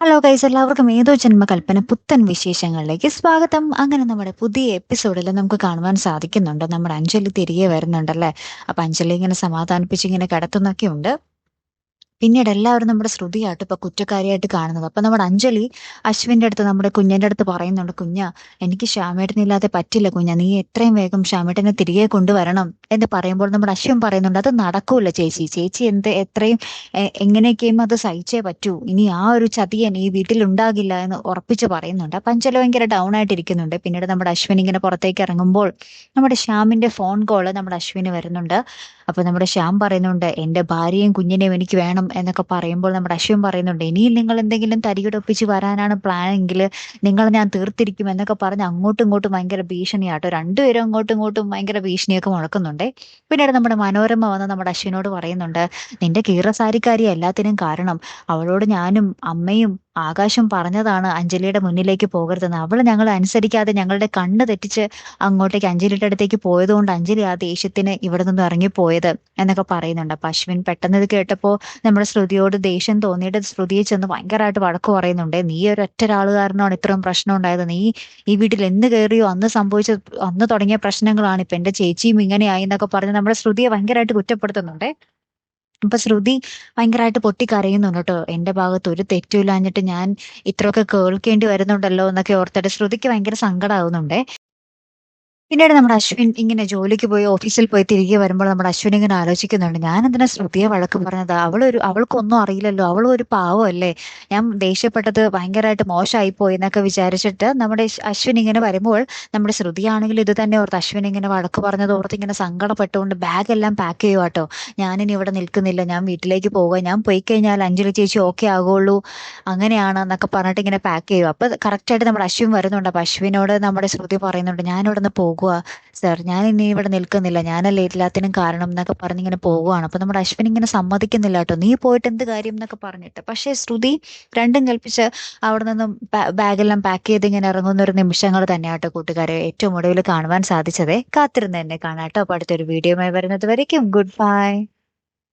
Hello guys എല്ലാവർക്കും ഏതോ ജന്മകൽപ്പന പുത്തൻ വിശേഷങ്ങളിലേക്ക് സ്വാഗതം. അങ്ങനെ നമ്മുടെ പുതിയ എപ്പിസോഡിൽ നമുക്ക് കാണുവാൻ സാധിക്കുന്നുണ്ട്. നമ്മുടെ അഞ്ജലി തിരികെ വരുന്നുണ്ടല്ലേ? അപ്പൊ അഞ്ജലി ഇങ്ങനെ സമാധാനിപ്പിച്ച് ഇങ്ങനെ കിടത്തുന്നൊക്കെ ഉണ്ട് പിന്നീട് എല്ലാവരും നമ്മുടെ ശ്രുതിയായിട്ട് ഇപ്പൊ കുറ്റക്കാരിയായിട്ട് കാണുന്നത്. അപ്പൊ നമ്മുടെ അഞ്ജലി അശ്വിന്റെ അടുത്ത് നമ്മുടെ കുഞ്ഞന്റെ അടുത്ത് പറയുന്നുണ്ട് കുഞ്ഞ എനിക്ക് ശ്യാമേട്ടനില്ലാതെ പറ്റില്ല കുഞ്ഞ. നീ എത്രയും വേഗം ശ്യാമേട്ടനെ തിരികെ കൊണ്ടുവരണം. എന്ന് പറയുമ്പോൾ നമ്മുടെ അശ്വൻ പറയുന്നുണ്ട് അത് നടക്കൂല ചേച്ചി. ചേച്ചി എന്ത് എത്രയും എങ്ങനെയൊക്കെയും അത് സഹിച്ചേ പറ്റൂ. ഇനി ആ ഒരു ചതിയൻ ഈ വീട്ടിൽ ഉണ്ടാകില്ല എന്ന് ഉറപ്പിച്ച് പറയുന്നുണ്ട്. അപ്പൊ അഞ്ജലി ഭയങ്കര ഡൗൺ ആയിട്ടിരിക്കുന്നുണ്ട് പിന്നീട് നമ്മുടെ അശ്വിൻ ഇങ്ങനെ പുറത്തേക്ക് ഇറങ്ങുമ്പോൾ നമ്മുടെ ശ്യാമിന്റെ ഫോൺ കോൾ നമ്മുടെ അശ്വിന് വരുന്നുണ്ട്. അപ്പൊ നമ്മുടെ ശ്യാം പറയുന്നുണ്ട് എന്റെ ഭാര്യയും കുഞ്ഞിനെയും എനിക്ക് വേണം. എന്നൊക്കെ പറയുമ്പോൾ നമ്മുടെ അശ്വിൻ പറയുന്നുണ്ട് ഇനിയും നിങ്ങൾ എന്തെങ്കിലും തരികിടൊപ്പിച്ച് വരാനാണ് പ്ലാൻ എങ്കിൽ നിങ്ങൾ ഞാൻ തീർത്തിരിക്കും എന്നൊക്കെ പറഞ്ഞ് അങ്ങോട്ടും ഇങ്ങോട്ടും ഭയങ്കര ഭീഷണിയാട്ടോ. രണ്ടുപേരും അങ്ങോട്ടും ഇങ്ങോട്ടും ഭയങ്കര ഭീഷണിയൊക്കെ മുഴക്കുന്നുണ്ട്. പിന്നീട് നമ്മുടെ മനോരമ വന്ന് നമ്മുടെ അശ്വിനോട് പറയുന്നുണ്ട് നിന്റെ കീറസാരിക്കാരി എല്ലാത്തിനും കാരണം. അവളോട് ഞാനും അമ്മയും ആകാശം പറഞ്ഞതാണ് അഞ്ജലിയുടെ മുന്നിലേക്ക് പോകരുതെന്ന്. അവൾ ഞങ്ങളെ അനുസരിക്കാതെ ഞങ്ങളുടെ കണ്ണ് തെറ്റിച്ച് അങ്ങോട്ടേക്ക് അഞ്ജലിയുടെ അടുത്തേക്ക് പോയതുകൊണ്ട് അഞ്ജലി ആ ദേഷ്യത്തിന് ഇവിടെ നിന്നും ഇറങ്ങിപ്പോയത് എന്നൊക്കെ പറയുന്നുണ്ട്. അപ്പൊ അശ്വിൻ പെട്ടെന്ന് ഇത് കേട്ടപ്പോ നമ്മുടെ ശ്രുതിയോട് ദേഷ്യം തോന്നിയിട്ട് ശ്രുതിയെ ചെന്ന് ഭയങ്കരമായിട്ട് വഴക്ക് പറയുന്നുണ്ട്. നീ ഒരു ഒറ്റ ഒരാൾ കാരണമാണ് ഇത്രയും പ്രശ്നം ഉണ്ടായത്. നീ ഈ വീട്ടിൽ എന്ന് കയറിയോ അന്ന് സംഭവിച്ച അന്ന് തുടങ്ങിയ പ്രശ്നങ്ങളാണ്. ഇപ്പൊ എന്റെ ചേച്ചിയും ഇങ്ങനെയായി എന്നൊക്കെ പറഞ്ഞ് നമ്മുടെ ശ്രുതിയെ ഭയങ്കരമായിട്ട് കുറ്റപ്പെടുത്തുന്നുണ്ട്. അപ്പൊ ശ്രുതി ഭയങ്കരമായിട്ട് പൊട്ടിക്കരയുന്നുണ്ട് കേട്ടോ. എന്റെ ഭാഗത്ത് ഒരു തെറ്റുമില്ലാഞ്ഞിട്ട് ഞാൻ ഇത്രയൊക്കെ കേൾക്കേണ്ടി വരുന്നുണ്ടല്ലോ എന്നൊക്കെ ഓർത്തിട്ട് ശ്രുതിക്ക് ഭയങ്കര സങ്കടമാവുന്നുണ്ടേ പിന്നീട് നമ്മുടെ അശ്വിൻ ഇങ്ങനെ ജോലിക്ക് പോയി ഓഫീസിൽ പോയി തിരികെ വരുമ്പോൾ നമ്മുടെ അശ്വിൻ ഇങ്ങനെ ആലോചിക്കുന്നുണ്ട് ഞാൻ എന്തിനാ ശ്രുതിയെ വഴക്ക് പറഞ്ഞത്? അവളൊരു അവൾക്കൊന്നും അറിയില്ലല്ലോ. അവൾ ഒരു പാവമല്ലേ? ഞാൻ ദേഷ്യപ്പെട്ടത് ഭയങ്കരമായിട്ട് മോശമായി പോയി എന്നൊക്കെ വിചാരിച്ചിട്ട് നമ്മുടെ അശ്വിൻ ഇങ്ങനെ വരുമ്പോൾ നമ്മുടെ ശ്രുതിയാണെങ്കിൽ ഇത് തന്നെ ഓർത്ത് അശ്വിൻ ഇങ്ങനെ വഴക്ക് പറഞ്ഞത് ഓർത്ത് ഇങ്ങനെ സങ്കടപ്പെട്ടുകൊണ്ട് ബാഗ് എല്ലാം പാക്ക് ചെയ്യുക കേട്ടോ. ഞാനിനി ഇവിടെ നിൽക്കുന്നില്ല. ഞാൻ വീട്ടിലേക്ക് പോവുക. ഞാൻ പോയി കഴിഞ്ഞാൽ അഞ്ജലി ചേച്ചി ഓക്കെ ആകുള്ളൂ. അങ്ങനെയാണ് എന്നൊക്കെ പറഞ്ഞിട്ട് ഇങ്ങനെ പാക്ക് ചെയ്യുക. അപ്പൊ കറക്റ്റായിട്ട് നമ്മുടെ അശ്വിൻ വരുന്നുണ്ട്. അപ്പൊ അശ്വിനോട് നമ്മുടെ ശ്രുതി പറയുന്നുണ്ട് ഞാൻ ഇവിടെ നിന്ന് പോകുക സർ ഞാൻ ഇനി ഇവിടെ നിൽക്കുന്നില്ല. ഞാനല്ലേ എല്ലാത്തിനും കാരണം എന്നൊക്കെ പറഞ്ഞ് ഇങ്ങനെ പോകുവാണ് അപ്പൊ നമ്മുടെ അശ്വിൻ ഇങ്ങനെ സമ്മതിക്കുന്നില്ല കേട്ടോ. നീ പോയിട്ട് എന്ത് കാര്യം എന്നൊക്കെ പറഞ്ഞിട്ട്. പക്ഷേ ശ്രുതി രണ്ടും കൽപ്പിച്ച് അവിടെ നിന്നും ബാഗെല്ലാം പാക്ക് ചെയ്ത് ഇങ്ങനെ ഇറങ്ങുന്ന ഒരു നിമിഷങ്ങൾ തന്നെയാട്ടോ കൂട്ടുകാരെ. ഏറ്റവും ഒടുവിൽ കാണുവാൻ സാധിച്ചതേ കാത്തിരുന്ന് തന്നെ കാണാട്ടോ അപ്പൊ അടുത്തൊരു വീഡിയോയുമായി വരുന്നത് വരയ്ക്കും. Good bye.